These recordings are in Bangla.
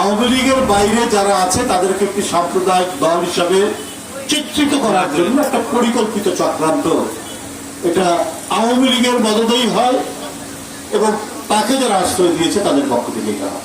আওয়ামী লীগের বাইরে যারা আছে, তাদেরকে একটি সাম্প্রদায়িক দল হিসাবে চিত্রিত করার জন্য একটা পরিকল্পিত চক্রান্ত। এটা আওয়ামী লীগের মদতেই হয় এবং তাকে যারা আশ্রয় দিয়েছে তাদের পক্ষ থেকে এটা হয়।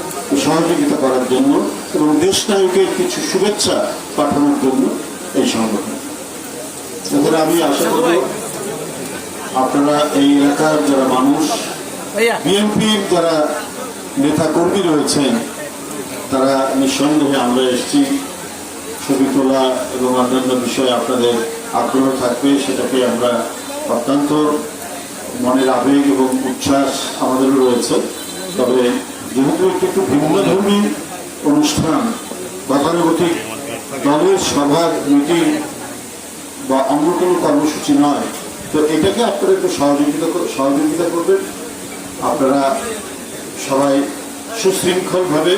সহযোগিতা করার জন্য এবং দেশ নায়কের কিছু শুভেচ্ছা পাঠানোর জন্য এই সংগঠন। এদের আমি আশা করি আপনারা এই এলাকার যারা মানুষ বিএনপির যারা নেতা কর্মী রয়েছেন তারা নিঃসন্দেহে আমরা এসেছি। ছবি তোলা এবং অন্যান্য বিষয়ে আপনাদের আগ্রহ থাকবে সেটাকে আমরা অত্যন্ত মনের আবেগ এবং উচ্ছ্বাস আমাদেরও রয়েছে। তবে যেহেতু একটু একটু ভিন্নধর্মী অনুষ্ঠান গতানুগতিক দলের সভার মিটিং বা অন্য কোনো কর্মসূচি নয়। তো এটাকে আপনারা একটু সহযোগিতা সহযোগিতা করবেন। আপনারা সবাই সুশৃঙ্খলভাবে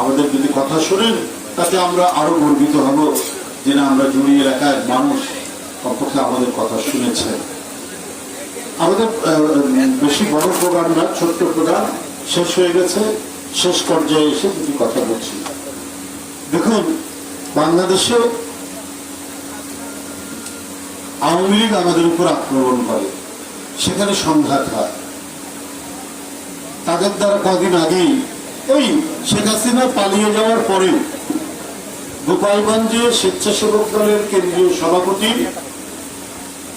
আমাদের যদি কথা শোনেন, তাতে আমরা আরও গর্বিত হব যে না, আমরা জুড়ি এলাকার মানুষ কমপক্ষে আমাদের কথা শুনেছে আমাদের বেশি বড় প্রোগ্রাম না, ছোট্ট প্রোগ্রাম শেষ হয়ে গেছে। শেষ পর্যায়ে এসে দুটি কথা বলছি। দেখুন, বাংলাদেশে আওয়ামী লীগ আমাদের উপর আক্রমণ করে। সেখানে সংঘাত হয় তাদের দ্বারা কদিন আগেই ওই শেখ হাসিনা পালিয়ে যাওয়ার পরে গোপালগঞ্জে স্বেচ্ছাসেবক দলের কেন্দ্রীয় সভাপতি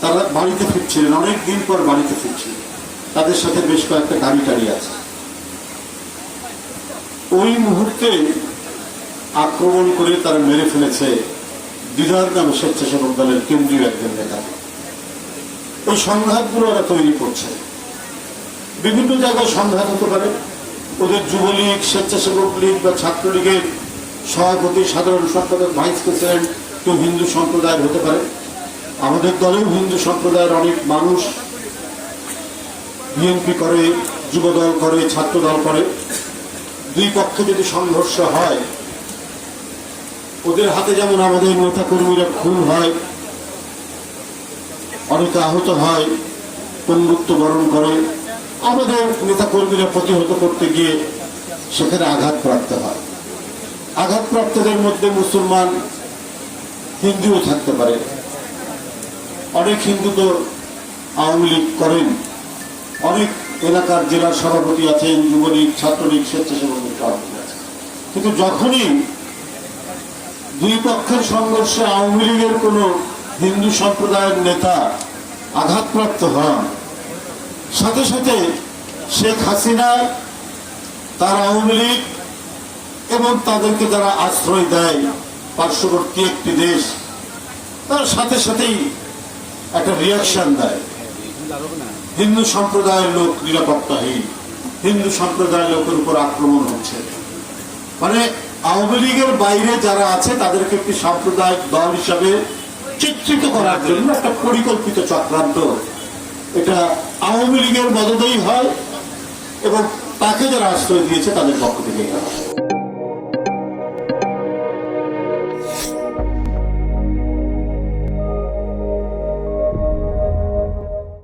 তারা বাড়িতে ফিরছিলেন অনেক দিন পর বাড়িতে ফিরছিলেন। তাদের সাথে বেশ কয়েকটা গাড়ি টাড়ি আছে। ওই মুহূর্তে আক্রমণ করে তারা মেরে ফেলেছে দিদার নামে স্বেচ্ছাসেবক দলের কেন্দ্রীয় একজন নেতা। ওই সংঘাতগুলো ওরা তৈরি করছে। বিভিন্ন জায়গায় সংঘাত হতে পারে। ওদের যুবলীগ স্বেচ্ছাসেবক লীগ বা ছাত্রলীগের সভাপতি, সাধারণ সম্পাদক, ভাইস প্রেসিডেন্ট, কেউ হিন্দু সম্প্রদায়ের হতে পারে। আমাদের দলেও হিন্দু সম্প্রদায়ের অনেক মানুষ বিএনপি করে, যুবদল করে, ছাত্রদল করে। দুই পক্ষে যদি সংঘর্ষ হয়, ওদের হাতে যেমন আমাদের নেতা কর্মীরা খুন হয়, অনেকে আহত হয় পঙ্গুত্ব বরণ করে, আমাদের নেতা কর্মীরা প্রতিহত করতে গিয়ে সেখানে আঘাতপ্রাপ্ত হয়। আঘাতপ্রাপ্তদের মধ্যে মুসলমান হিন্দুও থাকতে পারে। অনেক হিন্দু তো আওয়ামী লীগ করেন। অনেক এলাকার জেলার সভাপতি আছেন, যুবলীগ, ছাত্রলীগ স্বেচ্ছাসেবক সভাপতি আছেন কিন্তু যখনই দুই পক্ষের সংঘর্ষে আওয়ামী লীগের কোন হিন্দু সম্প্রদায়ের নেতা আঘাতপ্রাপ্ত হন, সাথে সাথে শেখ হাসিনা তার আওয়ামী লীগ এবং তাদেরকে যারা আশ্রয় দেয়, পার্শ্ববর্তী একটি দেশ, তার সাথে সাথেই একটা রিয়াকশন দেয়। হিন্দু সম্প্রদায়ের লোক নিরাপত্তাহীন। হিন্দু সম্প্রদায়ের লোকের উপর আক্রমণ হচ্ছে। মানে আওয়ামী লীগের বাইরে যারা আছে, তাদেরকে একটি সাম্প্রদায়িক দল হিসাবে চিত্রিত করার জন্য একটা পরিকল্পিত চক্রান্ত। এটা আওয়ামী লীগের মদতেই হয় এবং তাকে যারা আশ্রয় দিয়েছে, তাদের পক্ষ থেকে হয়।